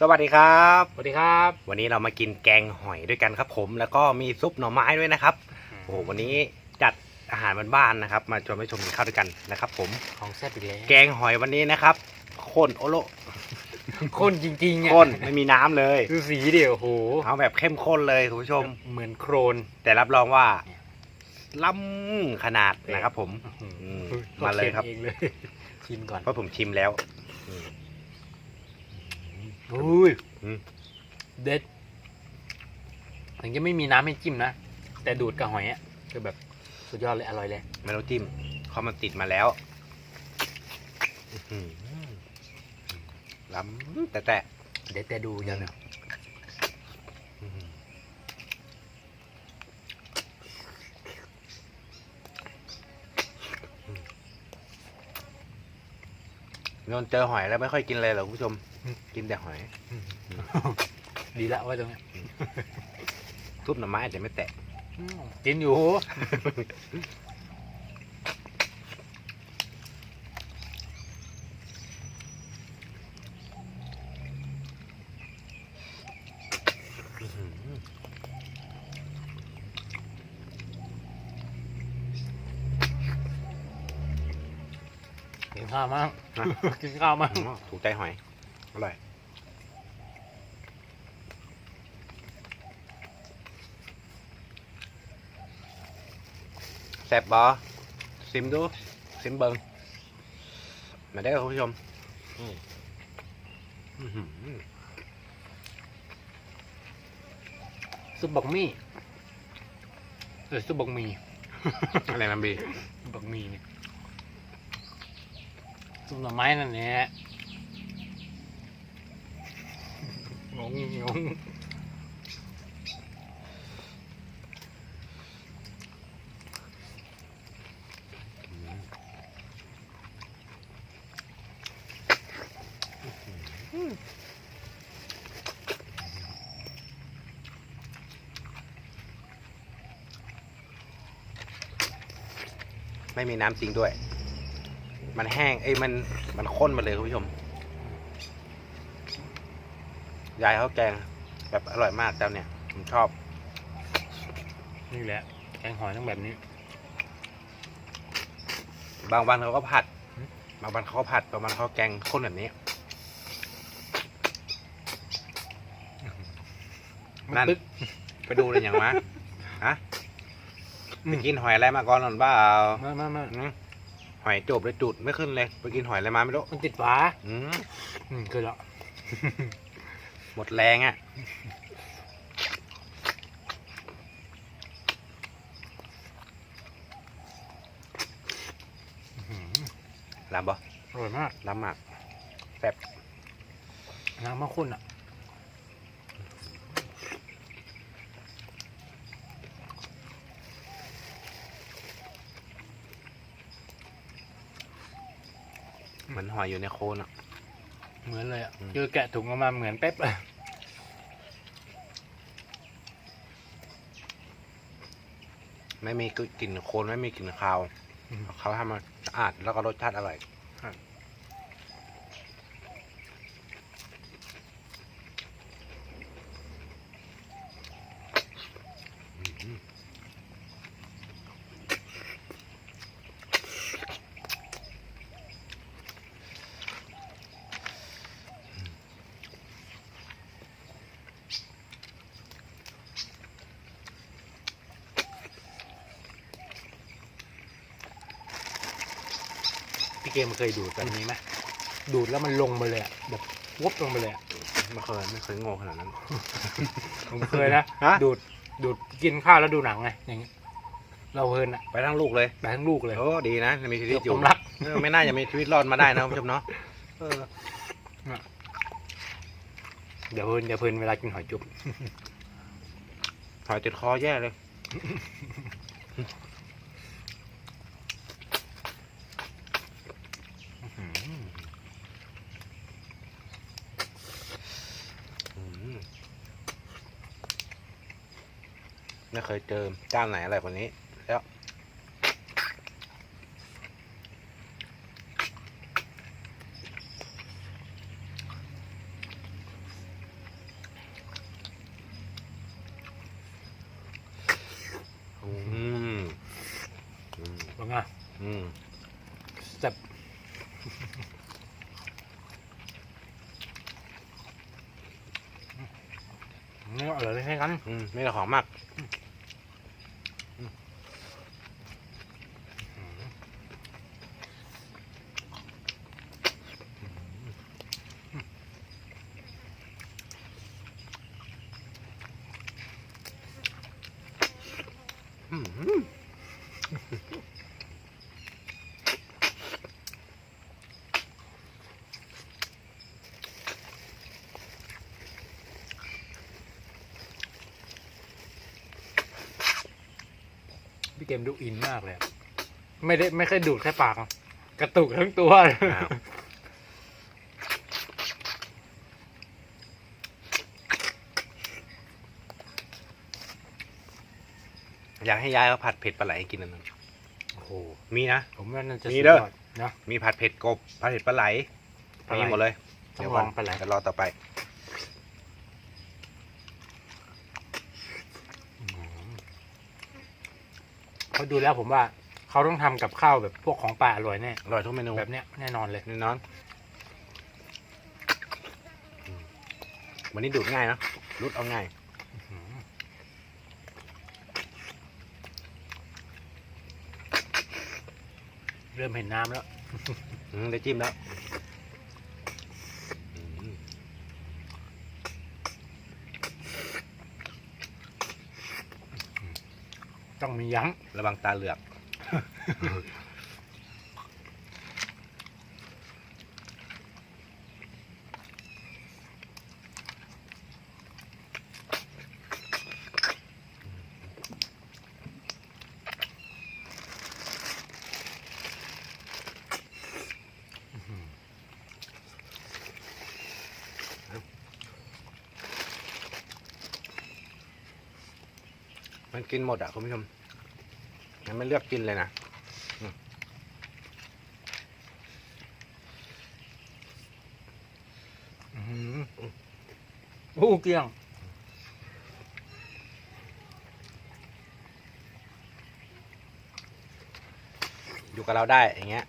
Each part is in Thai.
สวัสดีครับ สวัสดีครับ วันนี้เรามากินแกงหอยด้วยกันครับ ผมแล้วก็มีซุปหน่อไม้ด้วยนะครับโอ้โหวันนี้จัดอาหารบ้านๆนะครับ มาชวนให้ชมกินข้าวด้วยกันนะครับ ผมของแซ่บอีกแล้วแกงหอยวันนี้นะครับข้นโอโลข้นจริงๆอะข้นไม่มีน้ำเลยดูสีเดียวโอ้โหเอาแบบเข้มข้นเลยคุณผู้ชมเหมือนโครน แต่รับรองว่าล้ำขนาดนะครับ ผมอืมมาเลยครับเองเลยชิมก่อนเพราะผมชิมแล้ว อืมอุ้ยอืม เด็ดถึงจะไม่มีน้ำให้จิ้มนะ แต่ดูดกับหอยอะคือแบบสุดยอดเลยอร่อยเลย ไม่ต้องจิ้มเขามันติดมาแล้วอื้อหือล้ำแต่แต่เด็ดแต่ดูยังเนี่ยอื้อหือนนเจอหอยแล้วไม่ค่อยกินเลยเหรอคุณผู้ชม กินแต่หอย ดีละไว่าตรงเนี้ยทุบหน่อไม้อาจจะไม่แตะอืมกินอยู่ กินข้าวมั้งฮะกินข้าวมั้งอ๋อถูกใจหอย อร่อยแซ่บบอซิมดู ซิมเบิงมาได้อคุณผู้ชมอืมอื้อหือซุปบักมี่เออซุปบักหมี่อะไรนะบีบักหมี่เนี่ยซุปหน่อไม้นั่นแหละ งงงงไม่มีน้ำจริงด้วย มันแห้ง เอ้ย มัน มันข้นมาเลยคุณผู้ชม ยายเขาแกง แบบอร่อยมากเจ้าเนี่ยผมชอบ นี่แหละ แกงหอยต้องแบบนี้ บางวันเขาก็ผัดหืมบางวันเขาก็ผัดบางวันเขาแกงข้นแบบนี้ นั่นปึ๊กไปดูเลยอย่างวะฮะไปกินหอยอะไรมาก่อนหรอเปล่ามามามาอืมหอยจบเลยจุดไม่ขึ้นเลย ไปกินหอยอะไรมาไม่รู้มันติดฝาอืมอืมคือแล้ว หมดแรงอะ ลำบ่อร่อยมากลำมากแซ่บน้ำมะข้นอะ เหมือนหอยอยู่ในโคนอะ เหมือนเลยอะอืม คือแกะถุงออกมาเหมือนเป๊ะเลยไม่มีกลิ่นโคลนไม่มีกลิ่นคาวเขาทำมาสะอาดแล้วก็รสชาติอร่อย กมเคยดูดแบบนี้ไหมดูดแล้วมันลงไปเลยอะแบบวบลงไปเลยอะไม่เคยไม่เคยโง่ขนาดนั้น ผมเคยนะฮะ ดูดดูดกินข้าวแล้วดูหนังไงอย่างเงี้ยเราเพลินอะไปทั้งลูกเลยไปทั้งลูกเลยโอ้ดีนะยังมีชีวิตอยู่ผมรัก เออไม่น่าจะมีชีวิตรอดมาได้นะคุณผู้ชมเนาะเออเดี๋ยวเพลินเดี๋ยวเพลินเวลากินหอยจุ๊บหอยติดคอแย่เลย ไม่เคยเจอเจ้าไหนอะไรกว่านี้ แล้ว อืมอืมว่ไงอืมแซ่บเนื้ออร่อยไม่แพ้กัน อืมไม่ละของมาก พี่เกมดูอินมากเลยอะไม่ได้ไม่เคยดูดแค่ปากอะกระตุกทั้งตัวเลยอ้าวอยากให้ยายเขาผัดเผ็ดปลาไหลให้กินอันนั้นโอ้โห มีนะ ผมว่าน่าจะมีเด้อ สุยนะ มีผัดเผ็ดกบผัดเผ็ดปลาไหล ปลาไหลมีหมดเลยต้องเดี๋ยวลก่องปลาไหล เดี๋ยวรอต่อไป เขาดูแล้วผมว่าเขาต้องทำกับข้าวแบบพวกของป่าอร่อยแน่อร่อยทุกเมนูแบบเนี้ยแน่นอนเลย แน่นอนอืมวันนี้ดูดง่ายเนอะรุดเอาง่ายเริ่มเห็นน้ำแล้วอืมได้จิ้มแล้วอืม ต้องมียั้งระวังตาเหลือก มันกินหมดอะคุณผู้ชมงั้นไม่เลือกกินเลยนะอื้อหือโอ้เกลี้ยงอยู่กับเราได้อย่างเงี้ย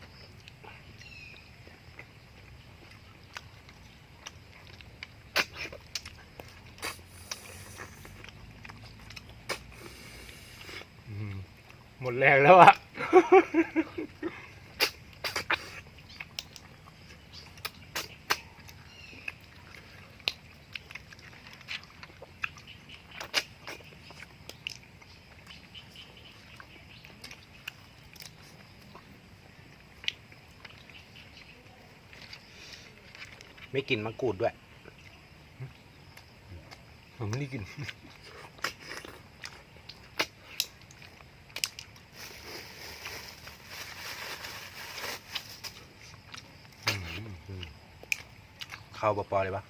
อื้อหือห มดแรงแล้วอะไม่กินมะกรูดด้วย ผมไม่ได้กิน เข้าปอๆเลยปะ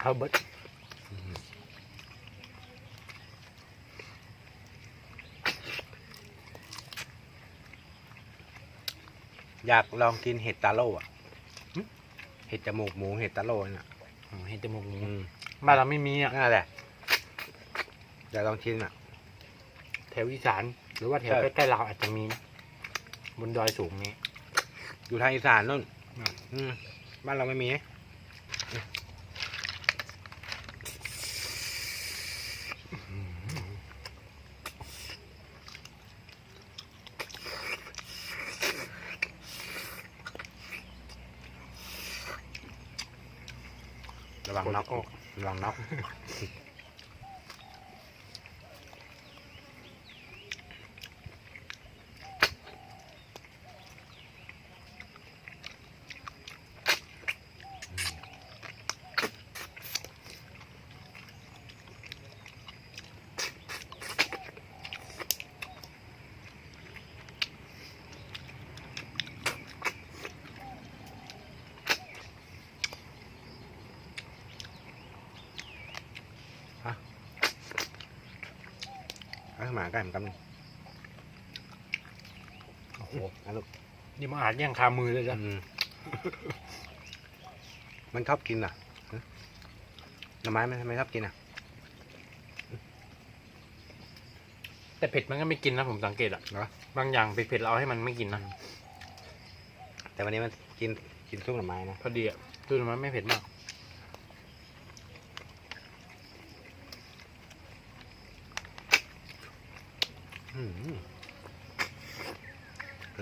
เอาเบิร์ดอยากลองกินเห็ดตาโร่อะเห็ดจมูกหมูเห็ดตาโร่เนี่ยอืมเห็นจมูกหมูอืมบ้านเราไม่มีอะนั่นแหละอยากลองชิมอะแถวอีสาน หรือว่าแถวใช่ใกล้ๆเราวอาจจะมีนะบนดอยสูงนี้ อยู่ทางอีสานนู่นอืมอืม บ้านเราไม่มีระวังน็อกโอ้ระวังน็อก อาหมาใกล้เหมือนกันโอ้โหนะลูกนี่มาอาจแย่งคามือเลยจ้ะอืมมันชอบกินอะฮะหน่อไม้มันทำไมชอบกินอะ แต่เผ็ดมันก็ไม่กินนะผมสังเกตอะเหรออบางอย่างเผ็ดๆเราเอาให้มันไม่กินนะแต่วันนี้มันกินกินซุปหน่อไม้นะพอดีอะคือมันไม่เผ็ดมาก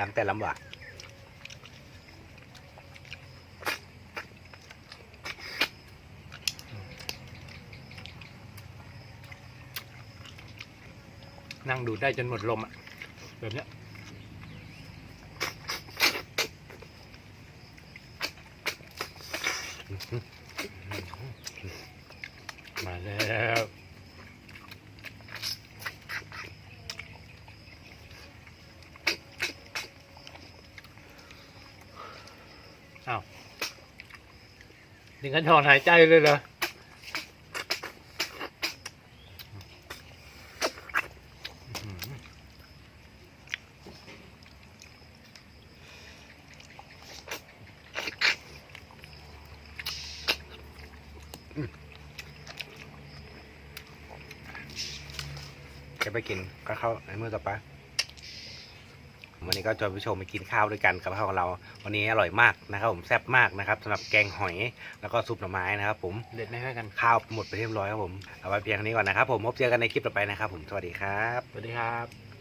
ล้ำแต่ล้ำหวานนั่งดูดได้จนหมดลมอะแบบเนี้ยมาแล้ว อ้าวถึงกันถอนหายใจเลยเหรออื้อหือจะไปกินก็เข้าในมือต่อไป วันนี้ก็ชวนผู้ชมไปกินข้าวด้วยกันกับข้าวของเรา วันนี้อร่อยมากนะครับ ผมแซ่บมากนะครับสำหรับแกงหอยแล้วก็ซุปหน่อไม้นะครับผมเด็ดไม่ค่อยกันข้าวหมดไปเรียบร้อยครับผมเอาไว้เพียงเท่านี้ก่อนนะครับผมพบเจอกันในคลิปต่อไปนะครับผมสวัสดีครับสวัสดีครับ